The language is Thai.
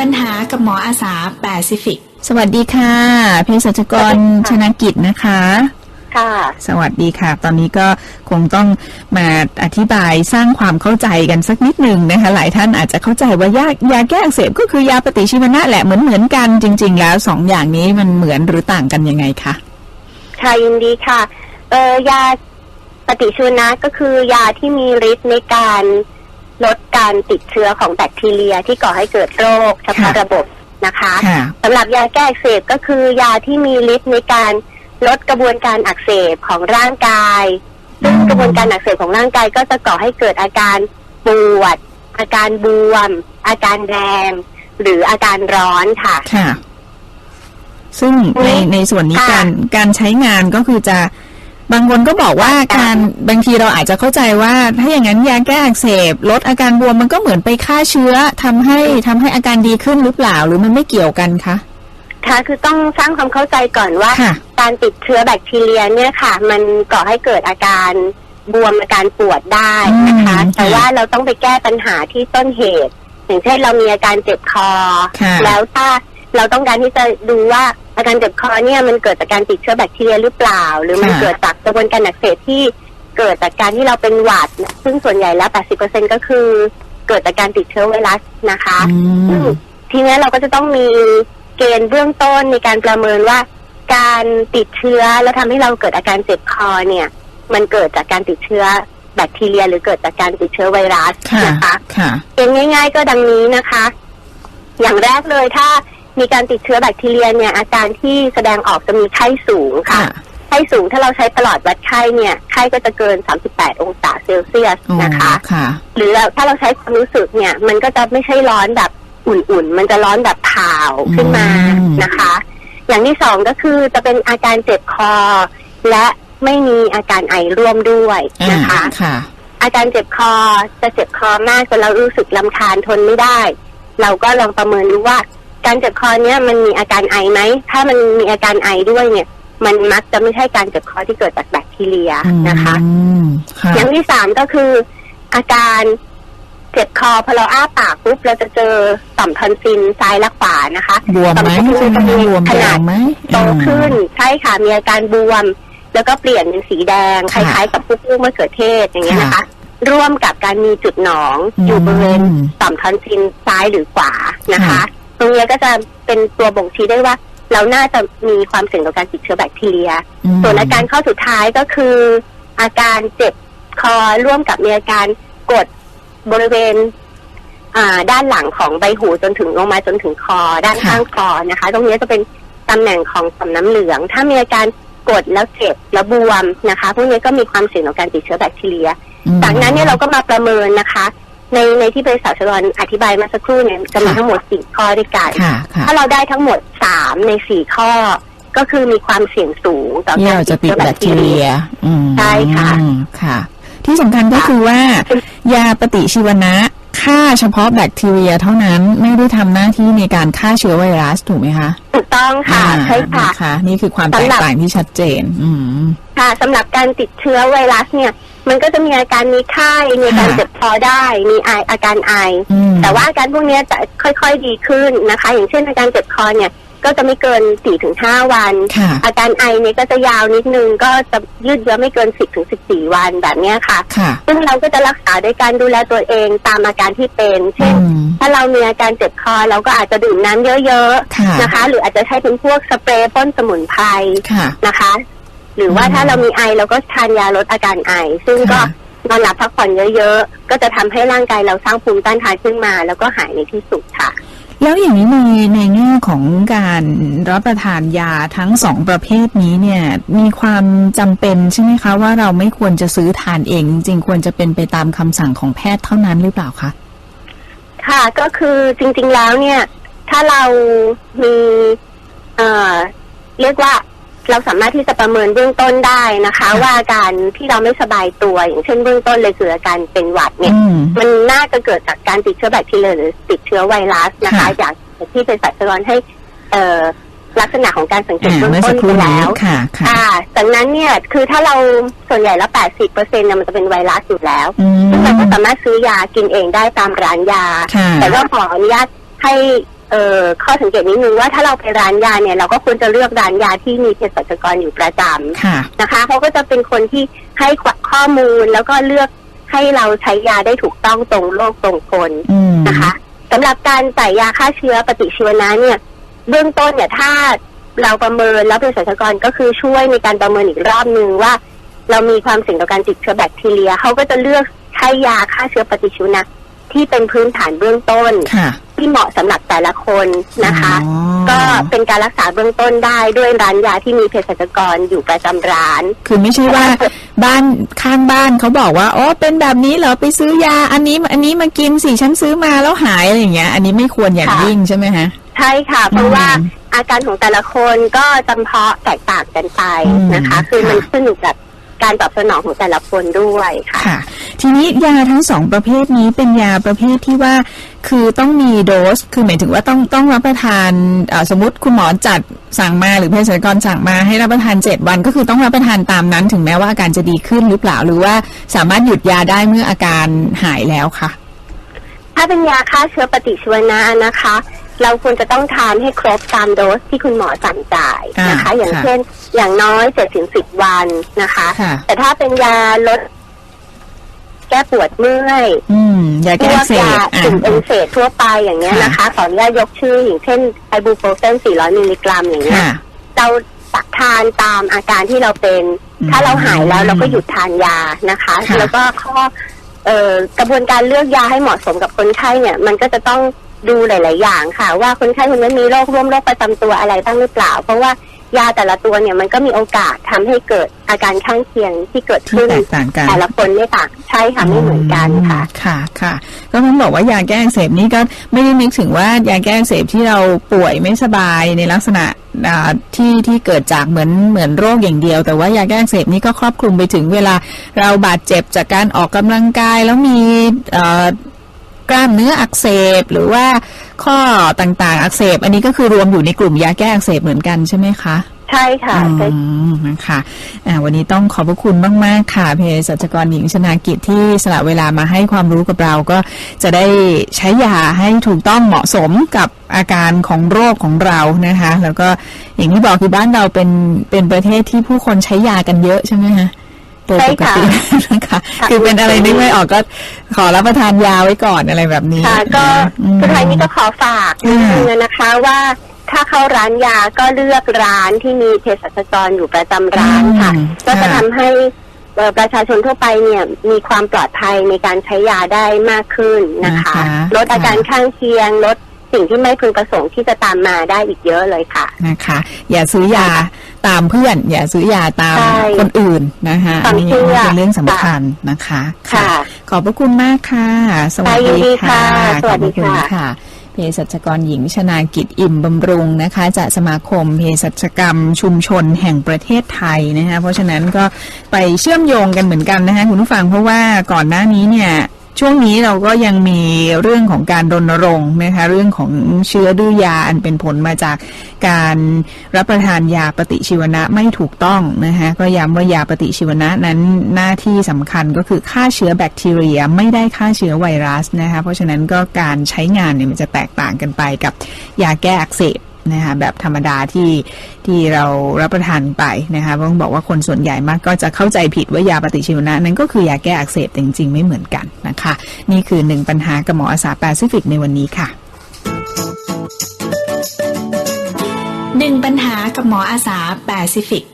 ปัญหากับหมออาสาแปซิฟิก สวัสดีค่ะเภสัชกรชนกิจนะคะค่ะสวัสดีค่ะ ตอนนี้ก็คงต้องมาอธิบายสร้างความเข้าใจกันสักนิดหนึ่งนะคะ หลายท่านอาจจะเข้าใจว่ายายาแก้อักเสบก็คือยาปฏิชีวนะแหละเหมือนเหมือนๆกันจริง ๆ แล้วสองอย่างนี้มันเหมือนหรือต่างกันยังไงคะค่ะยินดีค่ะ เออยาปฏิชีวนะก็คือยาที่มีฤทธิ์ในการ ลดการติดเชื้อของแบคทีเรียที่ก่อให้เกิดโรคเฉพาะค่ะระบบนะคะค่ะสำหรับยาแก้อักเสบก็คือยาที่มีฤทธิ์ในการลดกระบวนการอักเสบของร่างกายซึ่งอืมกระบวนการอักเสบของร่างกายก็จะก่อให้เกิดอาการปวด อาการบวม อาการแดงหรืออาการร้อนค่ะค่ะ ซึ่งในในส่วนนี้ค่ะการการใช้งานก็คือจะ บางคนก็บอกว่าค่ะการบางทีเราอาจจะเข้าใจว่าถ้าอย่างนั้นยาแก้อักเสบลดอาการบวมมันก็เหมือนไปฆ่าเชื้อทำให้ทำให้อาการดีขึ้นหรือเปล่าหรือมันไม่เกี่ยวกันคะค่ะคือต้องสร้างความเข้าใจก่อนว่าค่ะการติดเชื้อแบคทีเรียเนี่ยค่ะ มันก่อให้เกิดอาการบวมอาการปวดได้นะคะอืมแต่ว่าเราต้องไปแก้ปัญหาที่ต้นเหตุ อย่างเช่นเรามีอาการเจ็บคอค่ะแล้วถ้าเราต้องการที่จะดูว่า อาการเจ็บคอเนี่ยมันเกิดจากการติดเชื้อแบคทีเรียหรือเปล่า หรือมันค่ะเกิดจากกระบวนการอักเสบที่เกิดจากการที่เราเป็นหวัด ซึ่งส่วนใหญ่แล้ว 80%ก็คือเกิดจากการติดเชื้อไวรัสนะคะอืซึ่งมทีนี้เราก็จะต้องมีเกณฑ์เบื้องต้นในการประเมินว่า การติดเชื้อแล้วทำให้เราเกิดอาการเจ็บคอเนี่ย มันเกิดจากการติดเชื้อแบคทีเรีย หรือเกิดจากการติดเชื้อไวรัสค่ะนะคะค่ะเกณฑ์ง่าย ๆ ก็ดังนี้นะคะ อย่างแรกเลยถ้า มีการติดเชื้อแบคทีเรียเนี่ยอาการที่แสดงออกจะมีไข้สูงค่ะค่ะไข้สูงถ้าเราใช้ตลอดวัดไข้เนี่ยไข้ก็จะเกิน 38 องศาเซลเซียสอ๋อนะคะค่ะหรือเราถ้าเราใช้ความรู้สึกเนี่ย มันก็จะไม่ใช่ร้อนแบบอุ่นๆ มันจะร้อนแบบเผาขึ้นมาอืมนะคะ อย่างที่สองก็คือจะเป็นอาการเจ็บคอ และไม่มีอาการไอร่วมด้วยอ่านะคะค่ะอาการเจ็บคอจะเจ็บคอมากจนเรารู้สึกลำคาญทนไม่ได้ เราก็ลองประเมินดูว่า การเจ็บคอเนี้ยมันมีอาการไอไหม ถ้ามันมีอาการไอด้วยเนี่ย มันมักจะไม่ใช่การเจ็บคอที่เกิดจากแบคทีเรียนะคะอืมค่ะอย่างที่สามก็คือ อาการเจ็บคอพอเราอ้าปากปุ๊บเราจะเจอต่อมทอนซิลซ้ายและขวานะคะบวมไหมต่อทอนซิลจะมีบวมขแดนาดงไหมโตขึ้นใช่ค่ะมีอาการบวม แล้วก็เปลี่ยนเป็นสีแดงคค่ะล้ายๆกับพวกลูกมะเขือเทศอย่างเงี้ยนะคะค่ะร่วมกับการมีจุดหนองอืมอยู่บริเวณต่อมทอนซิลซ้ายหรือขวานะคะค่ะ ตรงเนี้ยก็จะเป็นตัวบ่งชี้ได้ว่า เราน่าจะมีความเสี่ยงต่อการติดเชื้อแบคทีเรียอืมส่วนอาการข้อสุดท้ายก็คือ อาการเจ็บคอร่วมกับมีอาการกดบริเวณอ่าด้านหลังของใบหูจนถึงลงมาจนถึงคอ ด้านค่ะข้างคอนะคะ ตรงนี้จะเป็นตำแหน่งของต่อมน้ำเหลือง ถ้ามีอาการกดแล้วเจ็บแล้วบวมนะคะพวกนี้ก็มีความเสี่ยงต่อการติดเชื้อแบคทีเรียอืมจากนั้นเนี่ยเราก็มาประเมินนะคะ ในในที่บริษัทชลอนอธิบายมาสักครู่เนี่ยจะมีค่ะทั้งหมดสี่ข้อด้วยกันค่ะค่ะถ้าเราได้ทั้งหมดสามในสี่ข้อ ก็คือมีความเสี่ยงสูงต่อที่การเราจะติดเชื้อแบคทีเรียอืมใช่ค่ะค่ะ ที่สำคัญก็คือว่า ยาปฏิชีวนะฆ่าเฉพาะแบคทีเรียเท่านั้นไม่ได้ทำหน้าที่ในการฆ่าเชื้อไวรัสถูกไหมคะถูกต้องค่ะอ่าใช่ค่ะนนี่คือความแตกสำหรับต่างที่ชัดเจน อืมค่ะสำหรับการติดเชื้อไวรัสเนี่ย มันก็จะมีอาการมีไข้มีอาการค่ะเจ็บคอได้ มีไออาการไออืมแต่ว่าอาการพวกเนี้ยจะค่อยๆดีขึ้นนะคะ อย่างเช่นอาการเจ็บคอเนี่ย ก็จะไม่เกิน4-5วันค่ะอาการไอเนี่ยก็จะยาวนิดนึง ก็จะยืดเยื้อไม่เกิน10-14วันแบบเนี้ยค่ะค่ะ ซึ่งเราก็จะรักษาโดยการดูแลตัวเองตามอาการที่เป็น เช่นอืมถ้าเรามีอาการเจ็บคอเราก็อาจจะดื่มน้ำเยอะค่ะๆนะคะ หรืออาจจะใช้เป็นพวกสเปรย์พ่นสมุนไพรค่ะนะคะ หรือว่าอืมถ้าเรามีไอเราก็ทานยาลดอาการไอ ซึ่งก็ค่ะนอนหลับพักผ่อนเยอะๆ ก็จะทำให้ร่างกายเราสร้างภูมิต้านทานขึ้นมา แล้วก็หายในที่สุดค่ะ แล้วอย่างนี้ในในแง่ของการรับประทานยาทั้งสองประเภทนี้เนี่ย มีความจำเป็นใช่ไหมคะ ว่าเราไม่ควรจะซื้อทานเองจริงๆควรจะเป็นไปตามคำสั่งของแพทย์เท่านั้นหรือเปล่าคะค่ะก็คือจริงๆแล้วเนี่ย ถ้าเรามีเอ่อเรียกว่า เราสามารถที่จะประเมินเบื้องต้นได้นะคะค่ะว่าอาการที่เราไม่สบายตัว อย่างเช่นเบื้องต้นเลยคืออาการเป็นหวัดเนี่ยอืมมันน่าจะเกิดจากการติดเชื้อแบคทีเรียหรือติดเชื้อไวรัสนะคะค่ะจากที่เป็นสัตว์ร้อนให้เอ่อลักษณะของการสังเกตอ่าเบื้องเมื่อต้สันกคไปรู่นี้แล้วค่ะค่ะอ่าจากนั้นเนี่ยคือถ้าเราส่วนใหญ่แล้ว80เปอร์เซ็นต์เนี่ยมันจะเป็นไวรัสอยู่แล้วอืมซึ่งเราก็สามารถซื้อยากินเองได้ตามร้านยาค่ะแต่ว่าขออนุญาตให้ เอ่อข้อสังเกตนิดนึงว่าถ้าเราไปร้านยาเนี่ยเราก็ควรจะเลือกร้านยาที่มีเภสัชกรอยู่ประจำค่ะนะคะเขาก็จะเป็นคนที่ให้ข้อมูลแล้วก็เลือกให้เราใช้ยาได้ถูกต้องตรงโรคตรงคนอืมนะคะสำหรับการจ่ายยาฆ่าเชื้อปฏิชีวนะเนี่ย เบื้องต้นเนี่ยถ้าเราประเมินแล้วเภสัชกรก็คือช่วยในการประเมินอีกรอบนึงว่า เรามีความเสี่ยงต่อการติดเชื้อแบคทีเรียเขาก็จะเลือกให้ยาฆ่าเชื้อปฏิชีวนะที่เป็นพื้นฐานเบื้องต้นค่ะ ที่เหมาะสำหรับแต่ละคนนะคะ อ๋อ ก็เป็นการรักษาเบื้องต้นได้ด้วยร้านยาที่มีเภสัชกรอยู่ประจำร้าน คือไม่ใช่ว่าบ้านข้างบ้านเขาบอกว่าอ๋อเป็นแบบนี้เหรอไปซื้อยาอันนี้อันนี้มากินสิฉันซื้อมาแล้วหายอะไรอย่างเงี้ย อันนี้ไม่ควรอย่างค่ะ ยิ่งใช่ไหมฮะ ใช่ค่ะ เพราะว่าอืมอาการของแต่ละคนก็จำเพาะแตกต่างกันไปนะคะ อืม คือมันค่ะขึ้นอยู่กับ การตอบสนองของแต่ละคนด้วยค่ะค่ะ ทีนี้ยาทั้งสองประเภทนี้เป็นยาประเภทที่ว่าคือต้องมีโดส คือหมายถึงว่าต้องต้องรับประทานเอ่อสมมติคุณหมอจัดสั่งมาหรือเภสัชกรสั่งมาให้รับประทานเจ็ดวัน ก็คือต้องรับประทานตามนั้น ถึงแม้ว่าอาการจะดีขึ้นหรือเปล่าหรือว่าสามารถหยุดยาได้เมื่ออาการหายแล้วค่ะ ถ้าเป็นยาฆ่าเชื้อปฏิชีวนะนะคะ เราควรจะต้องทานให้ครบตามโดสที่คุณหมอสั่งจ่ายนะคะอ่าอย่างค่ะเช่น อย่างน้อยเจ็ดถึงสิบวันนะคะค่ะแต่ถ้าเป็นยาลดแก้ปวดเมื่อยอืมยาพแก้วอักกเสยาบอะกลุ่มเอนเซตทั่วไปอย่างเงี้ยค่ะนะคะขออนุญาตยกชื่ออย่างเช่นไอบูโปรเฟน 400 มิลลิกรัมอย่างเงี้ยค่ะเราตักทานตามอาการที่เราเป็นอืมถ้าเราหายแล้วเราก็หยุดทานยานะคะค่ะแล้วก็ข้อเอ่อกระบวนการเลือกยาให้เหมาะสมกับคนไข้เนี่ย มันก็จะต้อง ดูหลาย ๆ อย่างค่ะ ว่าคนไข้คนนั้นมีโรคร่วมโรคประจำตัวอะไรบ้างหรือเปล่า เพราะว่ายาแต่ละตัวเนี่ยมันก็มีโอกาสทำให้เกิดอาการข้างเคียงที่เกิดที่ขึ้นแตกต่างกันแต่ละคนไม่ต่างใช่ค่ะไม่เหมือนกันค่ะค่ะค่ะก็ต้องบอกว่ายาแก้อักเสบนี่ก็ไม่ได้นึกถึงว่ายาแก้อักเสบที่เราป่วยไม่สบายในลักษณะอ่าที่ที่เกิดจากเหมือนเหมือนโรคอย่างเดียว แต่ว่ายาแก้อักเสบนี่ก็ครอบคลุมไปถึงเวลาเราบาดเจ็บจากการออกกำลังกายแล้วมีเอ่อ กล้ามเนื้ออักเสบ หรือว่าข้อต่างๆ อักเสบ อันนี้ก็คือรวมอยู่ในกลุ่มยาแก้อักเสบเหมือนกันใช่ไหมคะใช่ค่ะใช่อืมนะคะอ่าวันนี้ต้องขอบพระคุณมาก ๆ ค่ะเภสัชกรหญิงชนากิจที่สละเวลามาให้ความรู้กับเราก็จะได้ใช้ยาให้ถูกต้องเหมาะสมกับอาการของโรคของเรานะคะ แล้วก็อย่างที่บอกคือบ้านเราเป็นเป็นประเทศที่ผู้คนใช้ยากันเยอะใช่ไหมคะ โดยปกตินะคะค่ะคือเป็นอะไรนึกไม่ออกก็ขอรับประทานยาไว้ก่อนอะไรแบบนี้ค่ะ ก็อืมสุดท้ายนี้ก็ขอฝากนิดนึงนะคะว่าถ้าเข้าร้านยาก็เลือกร้านที่มีเภสัชกรอยู่ประจำร้านค่ะอืมก็จะค่ะทำให้เอ่อประชาชนทั่วไปเนี่ยมีความปลอดภัยในการใช้ยาได้มากขึ้นนะคะนะคะลดอาการข้างเคียงลด สิ่งที่ไม่พึงประสงค์ที่จะตามมาได้อีกเยอะเลยค่ะนะคะ อย่าซื้อยาตามเพื่อน อย่าซื้อยาตามใช่คนอื่นนะคะควาอันมนี้เชื่อเป็นเรื่องสำคัญนะคะ ค่ะ ขอบพระคุณมากค่ะ สวัสยินดีดีค่ะค่ะ สวัสดีขอบพรค่ะค่ะเภสัชกรหญิงชนากิจอิ่มบำรุงนะคะจากสมาคมเภสัชกรรมชุมชนแห่งประเทศไทยนะคะเพราะฉะนั้นก็ไปเชื่อมโยงกันเหมือนกันนะคะคุณผู้ฟังเพราะว่าก่อนหน้านี้เนี่ย ช่วงนี้เราก็ยังมีเรื่องของการรณรงค์นะคะเรื่องของเชื้อดื้อยาอันเป็นผลมาจากการรับประทานยาปฏิชีวนะไม่ถูกต้องนะคะก็ย้ำว่ายาปฏิชีวนะนั้นหน้าที่สำคัญก็คือฆ่าเชื้อแบคทีเรียไม่ได้ฆ่าเชื้อไวรัสนะคะเพราะฉะนั้นก็การใช้งานเนี่ยมันจะแตกต่างกันไปกับยาแก้อักเสบ นะคะแบบธรรมดาที่ที่เรารับประทานไปนะคะต้องบอกว่าคนส่วนใหญ่มากก็จะเข้าใจผิดว่ายาปฏิชีวนะนั้นก็คือยาแก้อักเสบแต่จริงๆไม่เหมือนกันนะคะ นี่คือหนึ่งปัญหากับหมออาสาแปซิฟิกในวันนี้ค่ะหนึ่งปัญหากับหมออาสาแปซิฟิก